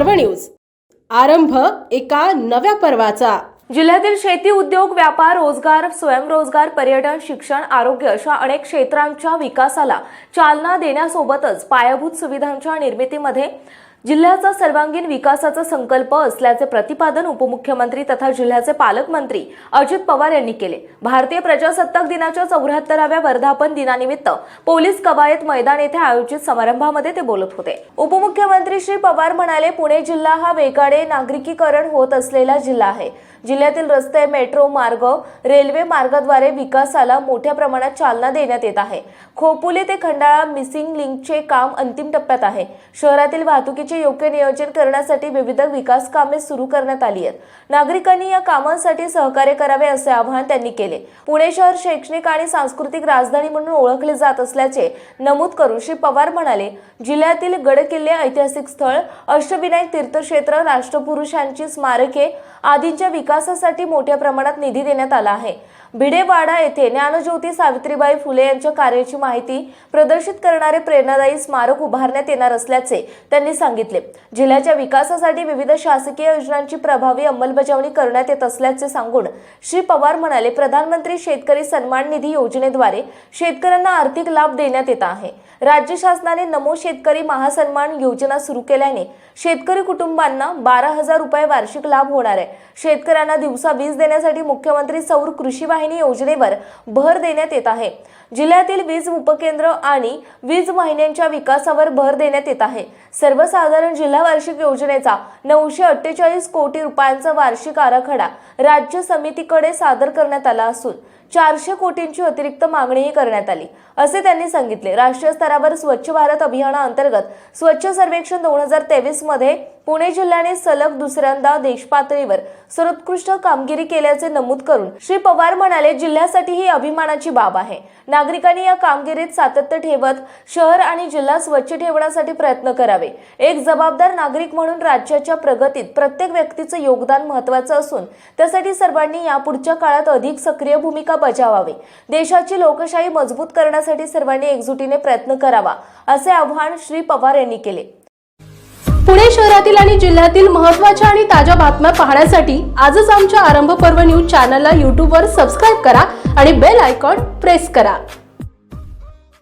पर्व न्यूज. आरंभ एका नव्या पर्वाचा. जिल्ह्यातील शेती उद्योग व्यापार रोजगार स्वयंरोजगार पर्यटन शिक्षण आरोग्य अशा अनेक क्षेत्रांच्या विकासाला चालना देण्यासोबतच पायाभूत सुविधांच्या निर्मितीमध्ये जिल्ह्याचा सर्वांगीण विकासाचा संकल्प असल्याचे प्रतिपादन उपमुख्यमंत्री तथा जिल्ह्याचे पालकमंत्री अजित पवार यांनी केले. भारतीय प्रजासत्ताक दिनाच्या चौऱ्याहत्तराव्या वर्धापन दिनानिमित्त पोलीस कवायत मैदान येथे आयोजित समारंभामध्ये ते बोलत होते. उपमुख्यमंत्री श्री पवार म्हणाले पुणे जिल्हा हा वेगाने नागरिकीकरण होत असलेला जिल्हा आहे. जिल्ह्यातील रस्ते मेट्रो मार्ग रेल्वे मार्गाद्वारे विकासाला मोठ्या प्रमाणात चालना देण्यात येत आहे. खोपोली ते खंडाळा मिसिंग लिंकचे काम अंतिम टप्प्यात आहे. शहरातील वाहतुकीचे योग्य नियोजन करण्यासाठी विविध विकास कामे सुरू करण्यात आली आहेत. नागरिकांनी या कामांसाठी सहकार्य करावे असे आवाहन त्यांनी केले. पुणे शहर शैक्षणिक आणि सांस्कृतिक राजधानी म्हणून ओळखले जात असल्याचे नमूद करून श्री पवार म्हणाले जिल्ह्यातील गडकिल्ले ऐतिहासिक स्थळ अष्टविनायक तीर्थक्षेत्र राष्ट्रपुरुषांची स्मारके आदींच्या विकासासाठी मोठ्या प्रमाणात निधी देण्यात आला आहे. भिडेवाडा येथे ज्ञानज्योती सावित्रीबाई फुले यांच्या कार्याची माहिती प्रदर्शित करणारे प्रेरणादायी स्मारक उभारण्यात येणार असल्याचे त्यांनी सांगितले. जिल्ह्याच्या विकासासाठी विविध शासकीय योजनांची प्रभावी अंमलबजावणी करण्यात येत असल्याचे सांगून श्री पवार म्हणाले प्रधानमंत्री शेतकरी सन्मान निधी योजनेद्वारे शेतकऱ्यांना आर्थिक लाभ देण्यात येत आहे. राज्य शासनाने नमो शेतकरी महासन्मान योजना सुरू केल्याने शेतकरी कुटुंबांना बारा हजार रुपये वार्षिक लाभ होणार आहे. शेतकऱ्यांना दिवसा वीज देण्यासाठी मुख्यमंत्री सौर कृषी वाहिनी योजनेवर भर देण्यात येत आहे. जिल्ह्यातील वीज उपकेंद्र आणि वीज वाहिन्यांच्या विकासावर भर देण्यात येत आहे. सर्वसाधारण जिल्हा वार्षिक योजनेचा नऊशे अठ्ठेचाळीस कोटी रुपयांचा वार्षिक आराखडा राज्य समितीकडे सादर करण्यात आला असून चारशे कोटींची अतिरिक्त मागणीही करण्यात आली. असे त्यांनी सांगितले. राष्ट्रीय स्तरावर स्वच्छ भारत अभियानाअंतर्गत स्वच्छ सर्वेक्षण दोन हजार तेवीसमध्ये पुणे जिल्ह्याने सलग दुसऱ्यांदा देशपातळीवर सर्वोत्कृष्ट कामगिरी केल्याचे नमूद करून श्री पवार म्हणाले जिल्ह्यासाठी ही अभिमानाची बाब आहे. नागरिकांनी या कामगिरीत सातत्य ठेवत शहर आणि जिल्हा स्वच्छ ठेवण्यासाठी प्रयत्न करावे. एक जबाबदार नागरिक म्हणून राज्याच्या प्रगतीत प्रत्येक व्यक्तीचं योगदान महत्वाचं असून यासाठी सर्वांनी यापुढच्या काळात अधिक सक्रिय भूमिका बजावावी. देशाची लोकशाही मजबूत करण्यासाठी सर्वांनी एकजुटीने प्रयत्न करावा असे आवाहन श्री पवार यांनी केले. पुणे शहरातील आणि जिल्ह्यातील महत्त्वाच्या आणि ताज्या बातम्या पाहण्यासाठी आजच आमच्या आरंभ पर्व न्यूज चॅनलला यूट्यूबवर सबस्क्राईब करा आणि बेल आयकॉन प्रेस करा.